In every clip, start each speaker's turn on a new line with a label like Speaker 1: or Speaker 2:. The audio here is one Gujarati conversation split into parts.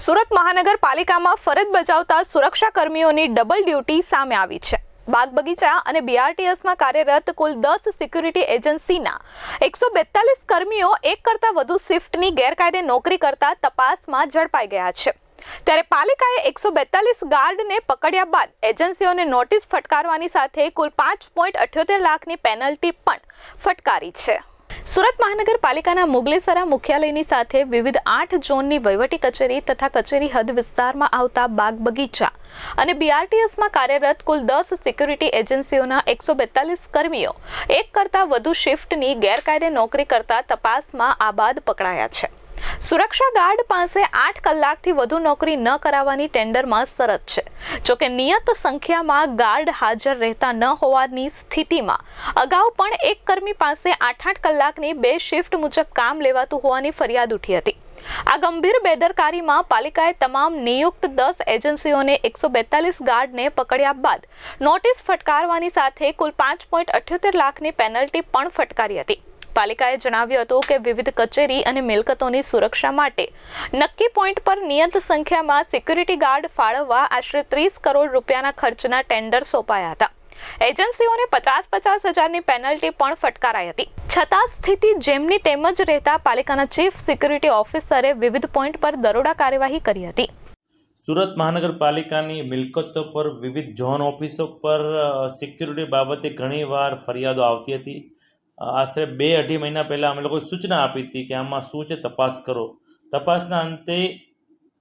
Speaker 1: સુરત મહાનગરપાલિકામાં ફરજ બજાવતા સુરક્ષા કર્મીઓની ડબલ ડ્યુટી સામે આવી છે. બાગ બગીચા અને બીઆરટીએસમાં કાર્યરત કુલ દસ સિક્યુરિટી એજન્સીના એકસો બેતાલીસ કર્મીઓ એક કરતાં વધુ શિફ્ટની ગેરકાયદે નોકરી કરતા તપાસમાં ઝડપાઈ ગયા છે. ત્યારે પાલિકાએ એકસો બેતાલીસ ગાર્ડને પકડ્યા બાદ એજન્સીઓને નોટિસ ફટકારવાની સાથે કુલ પાંચ પોઈન્ટ અઠ્યોતેર લાખની પેનલ્ટી પણ ફટકારી છે. સુરત મહાનગરપાલિકાના મુગલેસરા મુખ્યાલયની સાથે વિવિધ આઠ ઝોનની વહીવટી કચેરી તથા કચેરી હદ વિસ્તારમાં આવતા બાગ બગીચા અને બીઆરટીએસમાં કાર્યરત કુલ દસ સિક્યુરિટી એજન્સીઓના એકસો બેતાલીસ કર્મીઓ, એક કરતાં વધુ શિફ્ટની ગેરકાયદે નોકરી કરતા તપાસમાં આ બાદ પકડાયા છે. સુરક્ષા ગાર્ડ પાસે આઠ કલાકથી વધુ નોકરી ન કરાવવાની ટેન્ડરમાં શરત છે. જોકે નિયત સંખ્યામાં ગાર્ડ હાજર રહેતા ન હોવાની સ્થિતિમાં અગાઉ પણ એક કર્મી પાસે આઠ આઠ કલાકની બે શિફ્ટ મુજબ કામ લેવાતું હોવાની ફરિયાદ ઉઠી હતી. આ ગંભીર બેદરકારીમાં પાલિકાએ તમામ નિયુક્ત દસ એજન્સીઓને એકસો બેતાલીસ ગાર્ડને પકડ્યા બાદ નોટિસ ફટકારવાની સાથે કુલ પાંચ પોઈન્ટ અઠ્યોતેર લાખની પેનલ્ટી પણ ફટકારી હતી. પાલિકાએ જણાવ્યું હતું કે વિવિધ કચેરી અને મિલકતોની સુરક્ષા માટે નક્કી પોઈન્ટ પર નિયત સંખ્યામાં સિક્યુરિટી ગાર્ડ ફાળવવા આશરે ત્રીસ કરોડ રૂપિયાના ખર્ચના ટેન્ડર સોંપાયા હતા. એજન્સીઓને પચાસ પચાસ હજારની પેનલ્ટી પણ ફટકારાઈ હતી. છતાં સ્થિતિ જેમની તેમ જ રહેતા પાલિકાના ચીફ સિક્યુરિટી ઓફિસરે વિવિધ પોઈન્ટ પર દરોડા કાર્યવાહી કરી હતી.
Speaker 2: સુરત મહાનગરપાલિકાની મિલકતો પર વિવિધ ઝોન ઓફિસો પર સિક્યુરિટી બાબતે ઘણીવાર ફરિયાદો આવતી હતી. આશરે બે અઢી મહિના પહેલાં અમે લોકોએ સૂચના આપી હતી કે આમાં શું છે, તપાસ કરો. તપાસના અંતે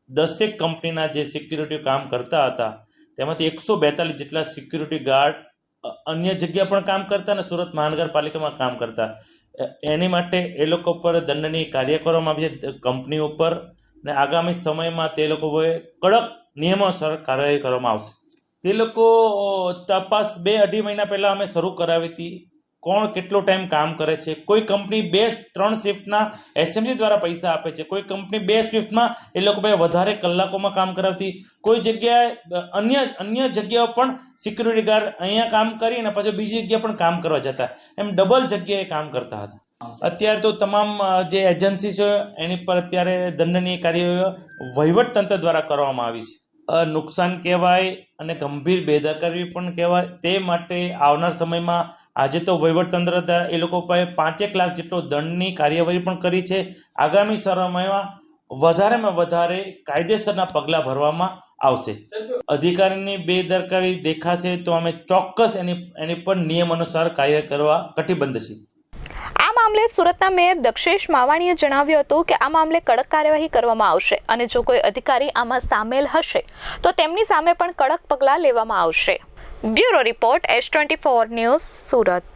Speaker 2: દસેક કંપનીના જે સિક્યુરિટી કામ કરતા હતા, તેમાંથી એકસો બેતાલીસ જેટલા સિક્યુરિટી ગાર્ડ અન્ય જગ્યા પણ કામ કરતા અને સુરત મહાનગરપાલિકામાં કામ કરતા. એની માટે એ લોકો પર દંડનીય કાર્ય કરવામાં આવી છે. કંપની ઉપર ને આગામી સમયમાં તે લોકોએ કડક નિયમોસર કાર્યવાહી કરવામાં આવશે. તે લોકો તપાસ બે અઢી મહિના પહેલાં અમે શરૂ કરાવી હતી. કોણ કેટલો ટાઈમ કામ કરે છે? કોઈ કંપની બે, ત્રણ શિફ્ટના એસએમસી દ્વારા પૈસા આપે છે. કોઈ કંપની બે શિફ્ટમાં એ લોકો ભાઈ વધારે કલાકોમાં કામ કરાવતી. કોઈ જગ્યાએ, અન્ય અન્ય જગ્યાઓ પણ સિક્યુરિટી ગાર્ડ અહીંયા કામ કરી અને પછી બીજી જગ્યાએ પણ કામ કરવા જતા. એમ ડબલ જગ્યાએ કામ કરતા હતા. અત્યારે તો તમામ જે એજન્સી છે, એની પર અત્યારે દંડનીય કાર્ય વહીવટ તંત્ર દ્વારા કરવામાં આવી છે. નુકસાન કહેવાય અને ગંભીર બેદરકારી પણ કહેવાય. તે માટે આવનાર સમયમાં આજે તો વહીવટતંત્ર દ્વારા એ લોકો પાસે પાંચેક લાખ જેટલો દંડની કાર્યવાહી પણ કરી છે. આગામી સમયમાં વધારેમાં વધારે કાયદેસરના પગલાં ભરવામાં આવશે. અધિકારીની બેદરકારી દેખાશે તો અમે ચોક્કસ એની એની પર નિયમ અનુસાર કાર્ય કરવા કટિબદ્ધ છીએ.
Speaker 1: મામલે સુરતના મેયર દક્ષેશ માવાણીએ જણાવ્યું હતું કે આ મામલે કડક કાર્યવાહી કરવામાં આવશે અને જો કોઈ અધિકારી આમાં સામેલ હશે, તો તેમની સામે પણ કડક પગલાં લેવામાં આવશે. Bureau report S twenty four news Surat.